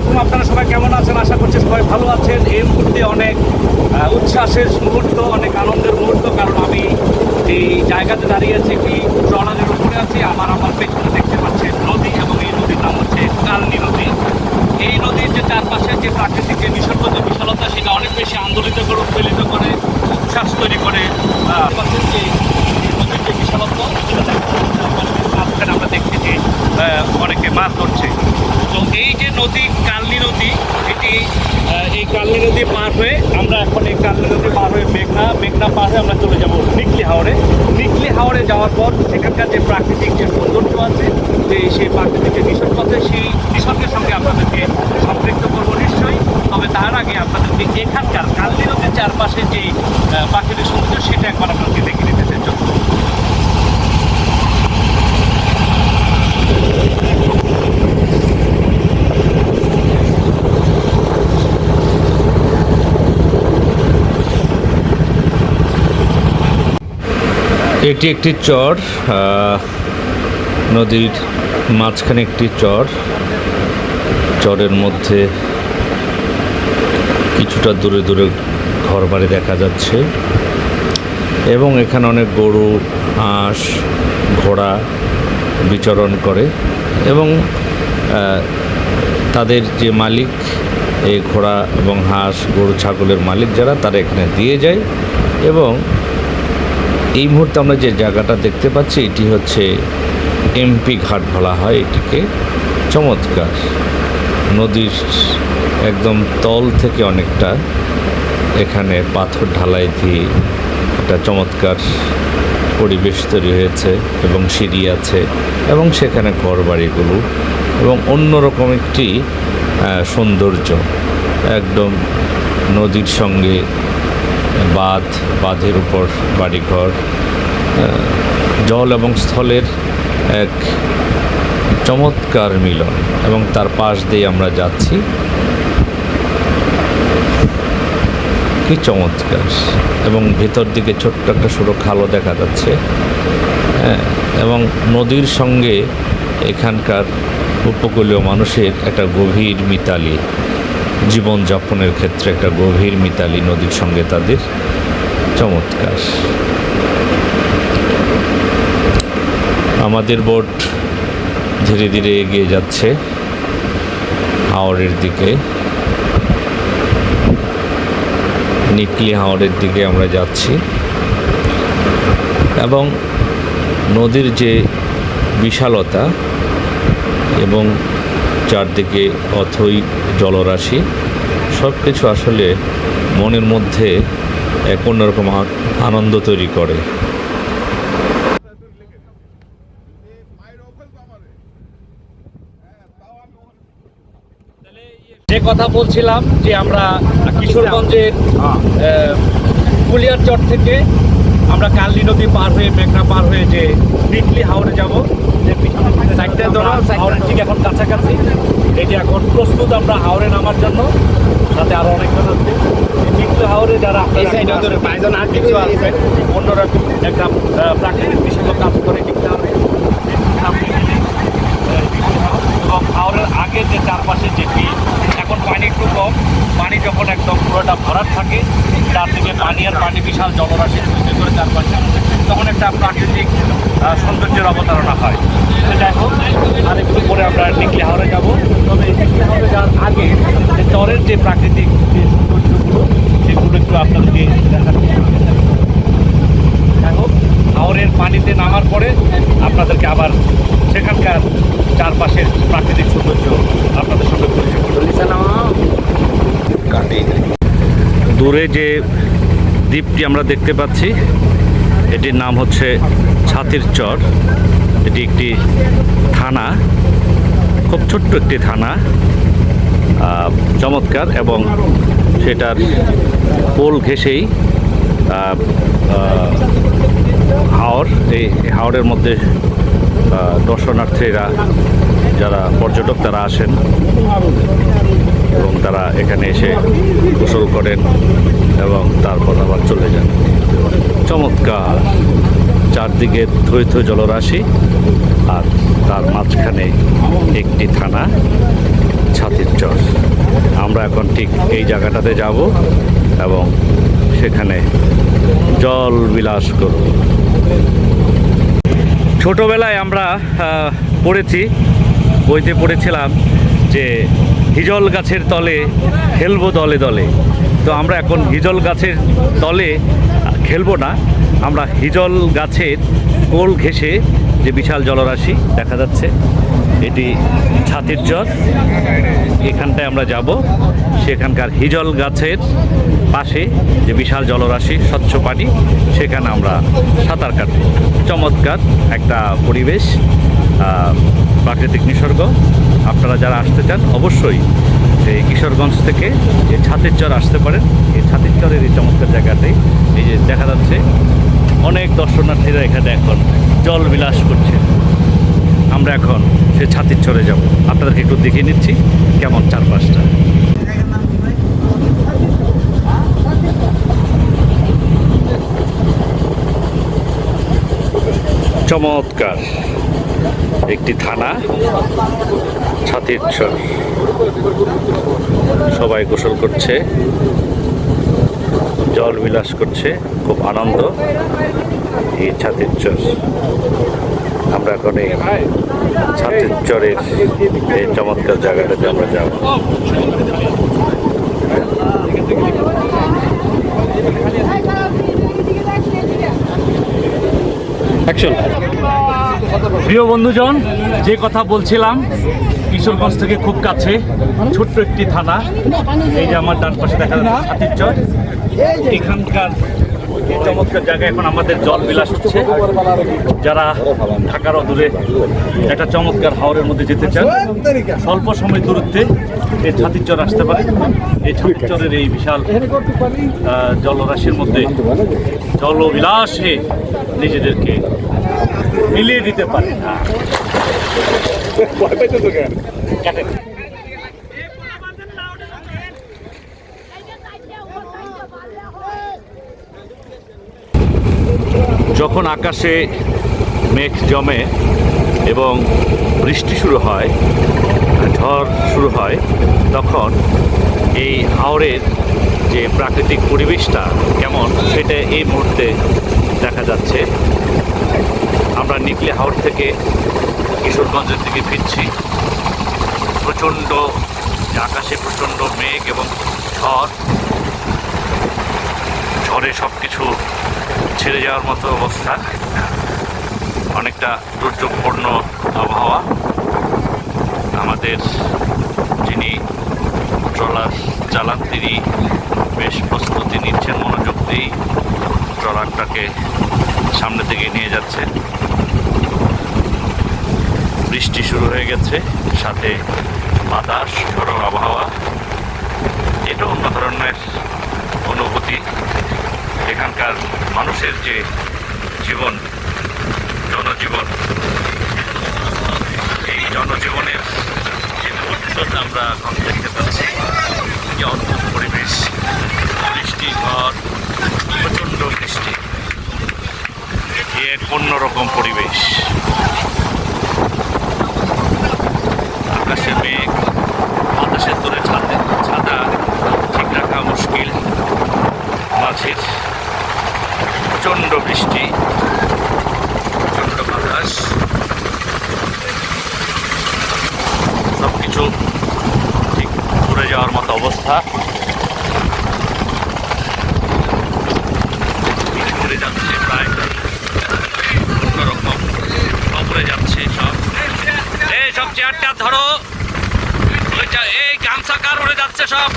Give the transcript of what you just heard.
আলাইকুম আপনারা সবাই কেমন আছেন? আশা করছি সবাই ভালো আছেন। এই মুহূর্তে অনেক উচ্ছ্বাসের মুহূর্ত, অনেক আনন্দের মুহূর্ত, কারণ আমি এই জায়গাতে দাঁড়িয়ে আছি, একটি ট্রলারের উপরে আছি। আমার আমার পেছনে দেখতে পাচ্ছেন নদী এবং এই নদীর নাম হচ্ছে কালনি নদী। এই নদীর যে চারপাশে যে প্রাকৃতিক যে নিসর্গ যে বিশালতা, সেটা অনেক বেশি আন্দোলিত করে উৎপেলিত করে, উচ্ছ্বাস তৈরি করে যে নদীর যে বিশালত্ব আমরা দেখছি যে অনেকে মাছ ধরছে। তো এই যে নদী, কালনি নদী, এটি এই কালনি নদী পার হয়ে আমরা এখন এই কালনি নদী পার হয়ে মেঘনা মেঘনা পার হয়ে আমরা চলে যাব নিকলি হাওড়ে নিকলি হাওড়ে যাওয়ার পর সেখানকার যে প্রাকৃতিক যে সৌন্দর্য আছে, যে সেই প্রাকৃতিক যে নিসর্গ আছে, সেই নিসর্গের সঙ্গে আপনাদেরকে সম্পৃক্ত করব নিশ্চয়ই। তবে তার আগে আপনাদেরকে এখানকার কালনি নদীর চারপাশে যে প্রাকৃতিক সৌন্দর্য, সেটা একবার আপনাকে দেখে নিতে চাই চলুন। এটি একটি চর নদীর মাঝখানে একটি চর। চরের মধ্যে কিছুটা দূরে দূরে ঘর বাড়ি দেখা যাচ্ছে এবং এখানে অনেক গরু, হাঁস, ঘোড়া বিচরণ করে এবং তাদের যে মালিক, এই ঘোড়া এবং হাঁস, গরু, ছাগলের মালিক যারা, তারা এখানে দিয়ে যায় এবং এই মুহূর্তে আমরা যে জায়গাটা দেখতে পাচ্ছি, এটি হচ্ছে এমপি ঘাট বলা হয় এটিকে। চমৎকার। নদীর একদম তল থেকে অনেকটা এখানে পাথর ঢালাই দিয়ে একটা চমৎকার পরিবেশ তৈরি হয়েছে এবং সিঁড়ি আছে এবং সেখানে ঘর বাড়িগুলো এবং অন্যরকম একটি সৌন্দর্য। একদম নদীর সঙ্গে বাঁধ, বাঁধের উপর বাড়িঘর জল এবং স্থলের এক চমৎকার মিলন এবং তার পাশ দিয়ে আমরা যাচ্ছি। কি চমৎকার। এবং ভেতর দিকে ছোট্ট একটা সরু খালও দেখা যাচ্ছে। হ্যাঁ এবং নদীর সঙ্গে এখানকার উপকূলীয় মানুষের একটা গভীর মিতালি, জীবনযাপনের ক্ষেত্রে একটা গভীর মিতালি নদীর সঙ্গে তাদের চমৎকার। আমাদের বোট ধীরে ধীরে এগিয়ে যাচ্ছে হাওড়ের দিকে। নিকলি হাওড়ের দিকে আমরা যাচ্ছি। এবং নদীর যে বিশালতা এবং চারদিকে অথই জলরাশি সব কিছু আসলে মনের মধ্যে এক অন্যরকম আনন্দ তৈরি করে। যে কথা বলছিলাম যে আমরা কিশোরগঞ্জের আহ, কুলিয়ার চর থেকে আমরা কালনি নদী পার হয়ে মেঘনা পার হয়ে যে নিকলি হাওড়ে যাব যে সাইডটা ধরো। হাওড়ের ঠিক এখন কাছাকাছি। এটি এখন প্রস্তুত আমরা হাওড়ে নামার জন্য সাথে আরও অনেকজন আছে। হাওড়ে যারা একটা প্রাকৃতিক বিষয় কাজ করে হাওড়ে এবং হাওড়ের আগে যে চারপাশে যেটি পানি একটু কম। পানি যখন একদম পুরোটা ভরাট থাকে তার থেকে পানি আর পানি বিশাল জলরাশি তৈরি করে চারপাশে। তখন একটা প্রাকৃতিক সৌন্দর্যের অবতারণা হয়। যাই হোক, আর একটু পরে আমরা নিকলি হাওড়ে যাব। তবে নিকলি হাওড়ে যাওয়ার আগে যে চরের যে প্রাকৃতিক যে সৌন্দর্যগুলো, সেগুলো একটু আপনাদেরকে দেখাচ্ছি। যাই হোক, হাওরের পানিতে নামার পরে আপনাদেরকে আবার সেখানকার চারপাশের প্রাকৃতিক সৌন্দর্য আপনাদের সঙ্গে পরিচয় করব দূরে যে দ্বীপটি আমরা দেখতে পাচ্ছি এটির নাম হচ্ছে ছাতির চর। এটি একটি থানা খুব ছোট্ট একটি থানা চমৎকার এবং সেটার পোল আহ, হাওর এই হাওরের মধ্যে দর্শনার্থীরা যারা পর্যটক তারা আসেন। এবং তারা এখানে এসে গোসল করেন এবং তারপর আবার চলে যান। চমৎকার। চারদিকে থই জলরাশি আর তার মাঝখানে একটি থানা, ছাতির চর। আমরা এখন ঠিক এই জায়গাটাতে যাব এবং সেখানে জল বিলাস করব। ছোটবেলায় আমরা পড়েছি, বইতে পড়েছিলাম যে হিজল গাছের তলে খেলব দলে দলে। তো আমরা এখন হিজল গাছের তলে খেলব না, আমরা হিজল গাছের কোল ঘেঁষে যে বিশাল জলরাশি দেখা যাচ্ছে, এটি ছাতির চর এখানটায় আমরা যাব, সেখানকার হিজল গাছের পাশে যে বিশাল জলরাশি স্বচ্ছ পানি, সেখানে আমরা সাঁতার কাটব। চমৎকার একটা পরিবেশ প্রাকৃতিক নিসর্গ, আপনারা যারা আসতে চান, অবশ্যই এই কিশোরগঞ্জ থেকে যে ছাতির চর আসতে পারেন। এই ছাতির চরের এই চমৎকার জায়গাতেই এই যে দেখা যাচ্ছে, অনেক দর্শনার্থীরা এখানে এখন জল বিলাস করছে। আমরা এখন সে ছাতির চরে যাব। আপনাদেরকে একটু দেখিয়ে নিচ্ছি কেমন চারপাশটা। চমৎকার। একটি থানা ছাতির চর সবাই গোসল করছে, জল বিলাস করছে, খুব আনন্দ। এই ছাতির চর আমরা এখন এই ছাতির চরের এই চমৎকার জায়গাটাতে আমরা যাব। প্রিয় বন্ধুজন, যে কথা বলছিলাম, কিশোরগঞ্জ থেকে খুব কাছে, ছোট্ট একটি থানা। এই যে আমার ডান পাশে দেখা যাচ্ছে ছাতিরচর এখানকার চমৎকার জায়গায় এখন আমাদের জল বিলাস হচ্ছে। যারা ঢাকার দূরে একটা চমৎকার হাওরের মধ্যে যেতে চান, স্বল্প সময় দূরত্বে এই ছাতিরচর আসতে পারে। এই ছাতিরচরের এই বিশাল জলরাশির মধ্যে জলবিলাসে নিজেদেরকে মিলিয়ে দিতে পারে। কাটেন। যখন আকাশে মেঘ জমে এবং বৃষ্টি শুরু হয় ঝড় শুরু হয় তখন এই হাওরের যে প্রাকৃতিক পরিবেশটা কেমন সেটা এই মুহূর্তে দেখা যাচ্ছে। আমরা নিকলে হাওর থেকে কিশোরগঞ্জের দিকে ফিরছি। প্রচণ্ড আকাশে প্রচণ্ড মেঘ এবং ঝড়। ঝড়ে সব কিছু ছেড়ে যাওয়ার মতো অবস্থা। অনেকটা দুর্যোগপূর্ণ আবহাওয়া। আমাদের যিনি ট্রলার চালান, তিনি বেশ প্রস্তুতি নিচ্ছেন, মনোযোগ দিয়েই ট্রলারটাকে সামনে থেকে নিয়ে যাচ্ছে বৃষ্টি শুরু হয়ে গেছে। সাথে বাতাস, ঝড়ো আবহাওয়া। এটা অন্য ধরনের অনুভূতি। এখানকার মানুষের যে জীবন জনজীবন এই জনজীবনের যে মুহূর্তটা আমরা এখন দেখতে পাচ্ছি যে অদ্ভুত পরিবেশ বৃষ্টি ঝড় প্রচণ্ড বৃষ্টি এ এক অন্যরকম পরিবেশ আকাশে মেঘ বাতাসের দূরে ছাদে ছাদা ঠিক রাখা মুশকিল মাঝের প্রচণ্ড বৃষ্টি। প্রচণ্ড সব কিছু ঠিক ঘুরে যাওয়ার মতো অবস্থা। ঘুরে যাচ্ছে প্রায়। অন্যরকম অপরে যাচ্ছে সব। এই সব চেয়ারটা ধরো। এই গামছা কার উড়ে যাচ্ছে সব?